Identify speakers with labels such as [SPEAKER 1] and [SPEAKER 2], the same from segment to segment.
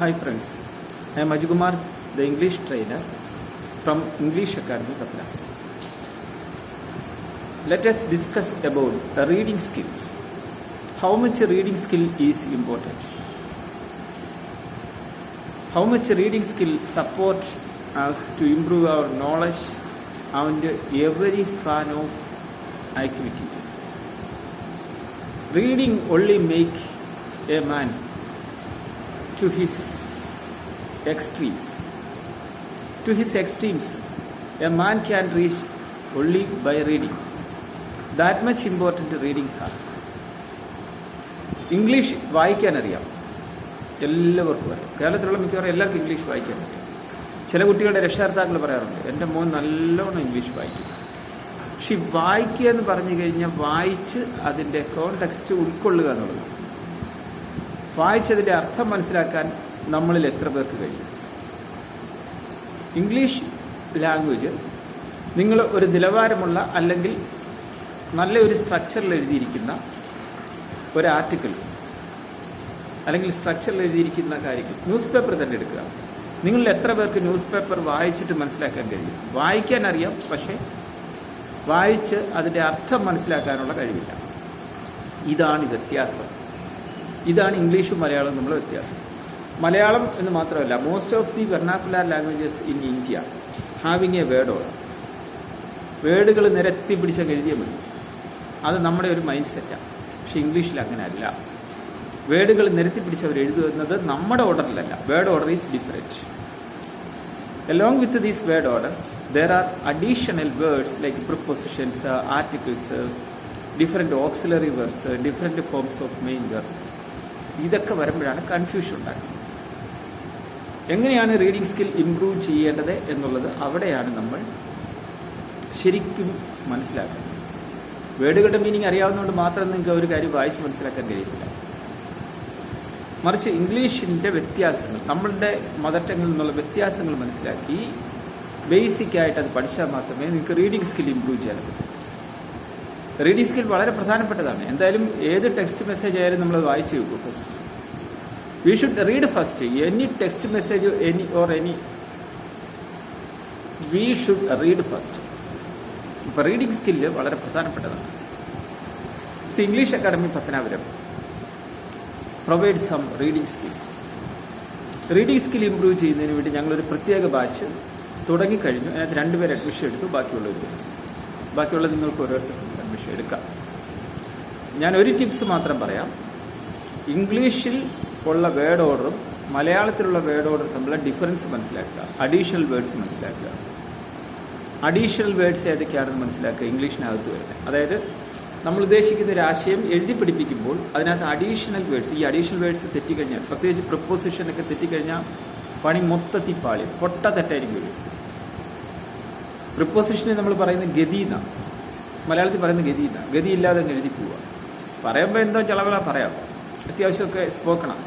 [SPEAKER 1] Hi friends, I am Aju Kumar, the English trainer from English Academy, Patra. Let us discuss about the reading skills. How much reading skill is important? How much reading skill supports us to improve our knowledge and every span of activities? Reading only makes a man to his extremes. To his extremes, a man can reach only by reading. That much important reading has. English വായിക്കാനറിയാം എല്ലാവർക്കും അറിയാം കേരളത്തിലുള്ള മിക്കവാറും എല്ലാവർക്കും English വായിക്കാൻ അറിയാം ചില കുട്ടികളുടെ രക്ഷകർത്താക്കൾ പറയാറുണ്ട് എൻ്റെ മോൻ നല്ലോണം ഇംഗ്ലീഷ് വായിക്കും പക്ഷെ വായിക്കുക എന്ന് പറഞ്ഞു കഴിഞ്ഞാൽ വായിച്ച് അതിൻ്റെ കോൺടെക്സ്റ്റ് ഉൾക്കൊള്ളുക എന്നുള്ളത് വായിച്ചതിൻ്റെ അർത്ഥം മനസ്സിലാക്കാൻ നമ്മളിൽ എത്ര പേർക്ക് കഴിയും ഇംഗ്ലീഷ് ലാംഗ്വേജ് നിങ്ങൾ ഒരു നിലവാരമുള്ള അല്ലെങ്കിൽ നല്ലൊരു സ്ട്രക്ചറിൽ എഴുതിയിരിക്കുന്ന ഒരു ആർട്ടിക്കിൾ അല്ലെങ്കിൽ സ്ട്രക്ചറിൽ എഴുതിയിരിക്കുന്ന കാര്യങ്ങൾ ന്യൂസ് പേപ്പർ തന്നെ എടുക്കുക നിങ്ങളിൽ എത്ര പേർക്ക് ന്യൂസ് പേപ്പർ വായിച്ചിട്ട് മനസ്സിലാക്കാൻ കഴിയും വായിക്കാൻ അറിയാം പക്ഷേ വായിച്ച് അതിൻ്റെ അർത്ഥം മനസ്സിലാക്കാനുള്ള കഴിവില്ല ഇതാണ് വ്യത്യാസം ഇതാണ് ഇംഗ്ലീഷും മലയാളവും തമ്മിലുള്ള വ്യത്യാസം മലയാളം എന്ന് മാത്രമല്ല most of the vernacular languages in India having a word order വേർഡുകൾ നിരത്തി പിടിച്ച എഴുതിയാൽ മതി അത് നമ്മുടെ ഒരു മൈൻഡ് സെറ്റാണ് പക്ഷെ ഇംഗ്ലീഷിൽ അങ്ങനെ അല്ല വേർഡുകൾ നിരത്തി പിടിച്ച് അവർ എഴുതുന്നത് നമ്മുടെ ഓർഡറിലല്ല word order is different along with these word order there are additional words like prepositions articles different auxiliary words different forms of main word ഇതൊക്കെ വരുമ്പോഴാണ് കൺഫ്യൂഷൻ ഉണ്ടാക്കുന്നത് എങ്ങനെയാണ് റീഡിംഗ് സ്കിൽ ഇംപ്രൂവ് ചെയ്യേണ്ടത് എന്നുള്ളത് അവിടെയാണ് നമ്മൾ ശരിക്കും മനസ്സിലാക്കുന്നത് വേർഡുകളുടെ മീനിങ് അറിയാവുന്നതുകൊണ്ട് മാത്രം നിങ്ങൾക്ക് ഒരു കാര്യം വായിച്ച് മനസ്സിലാക്കാൻ കഴിയില്ല മറിച്ച് ഇംഗ്ലീഷിന്റെ വ്യത്യാസങ്ങൾ നമ്മളുടെ മദർ നിന്നുള്ള വ്യത്യാസങ്ങൾ മനസ്സിലാക്കി ബേസിക്കായിട്ട് അത് പഠിച്ചാൽ മാത്രമേ നിങ്ങൾക്ക് റീഡിംഗ് സ്കിൽ ഇംപ്രൂവ് ചെയ്യാൻ പറ്റൂ റീഡിംഗ് സ്കിൽ വളരെ പ്രധാനപ്പെട്ടതാണ് എന്തായാലും ഏത് ടെക്സ്റ്റ് മെസ്സേജ് ആയാലും നമ്മൾ വായിച്ചു നോക്കും first we should read first any text message any or any we should read first അപ്പോൾ റീഡിങ് സ്കില്ല് വളരെ പ്രധാനപ്പെട്ടതാണ് English academy Pathanapuram provide some reading skills reading skill improve ചെയ്യുന്നതിന് വേണ്ടി ഞങ്ങളൊരു പ്രത്യേക ബാച്ച് തുടങ്ങിക്കഴിഞ്ഞു അതിനകത്ത് രണ്ടുപേരെ അഡ്മിഷൻ എടുത്തു ബാക്കിയുള്ളവർ ബാക്കിയുള്ളത് നിങ്ങൾക്ക് ഓരോരുത്തർ എടുക്കാം ഞാൻ ഒരു ടിപ്സ് മാത്രം പറയാം ഇംഗ്ലീഷിൽ ഉള്ള വേർഡ് ഓർഡറും മലയാളത്തിലുള്ള വേർഡ് ഓർഡർ തമ്മിലുള്ള ഡിഫറൻസ് മനസ്സിലാക്കുക അഡീഷണൽ വേർഡ്സ് മനസ്സിലാക്കുക അഡീഷണൽ വേർഡ്സ് ഏതൊക്കെയാണെന്ന് മനസ്സിലാക്കുക ഇംഗ്ലീഷിനകത്ത് വരുന്നത് അതായത് നമ്മൾ ഉദ്ദേശിക്കുന്ന ഒരു ആശയം എഴുതി പിടിപ്പിക്കുമ്പോൾ അതിനകത്ത് അഡീഷണൽ വേർഡ്സ് ഈ അഡീഷണൽ വേർഡ്സ് തെറ്റിക്കഴിഞ്ഞാൽ പ്രത്യേകിച്ച് പ്രൊപ്പോസിഷനൊക്കെ തെറ്റിക്കഴിഞ്ഞാൽ പണി മൊത്തത്തിൽ പാളി പൊട്ട തെറ്റായിരിക്കും പ്രിപ്പോസിഷനെ നമ്മൾ പറയുന്നത് ഗതി എന്നാണ് മലയാളത്തിൽ പറയുന്ന ഗതിയില്ല ഗതിയില്ലാതെ എഴുതി പോവുക പറയുമ്പോൾ എന്തോ ചിലവിള പറയാം അത്യാവശ്യമൊക്കെ സ്പോക്കണം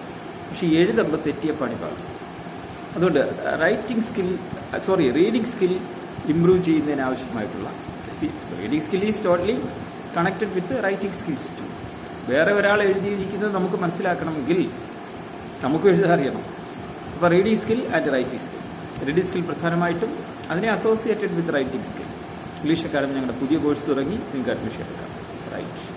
[SPEAKER 1] പക്ഷേ എഴുതുമ്പോൾ തെറ്റിയ പണി പാകും അതുകൊണ്ട് writing skill sorry reading skill improve ചെയ്യുന്നതിന് ആവശ്യമായിട്ടുള്ള reading skill is totally connected with writing skills too വേറെ ഒരാൾ എഴുതിയിരിക്കുന്നത് നമുക്ക് മനസ്സിലാക്കണമെങ്കിൽ നമുക്ക് എഴുതാറിയണം അപ്പോൾ reading skill and writing skill reading skill പ്രധാനമായിട്ടും അതിനെ associated with writing skill English academy ഞങ്ങളുടെ പുതിയ കോഴ്സ് തുടങ്ങി നിങ്ങൾക്ക് അഡ്മിഷൻ എടുക്കാം റൈറ്റ്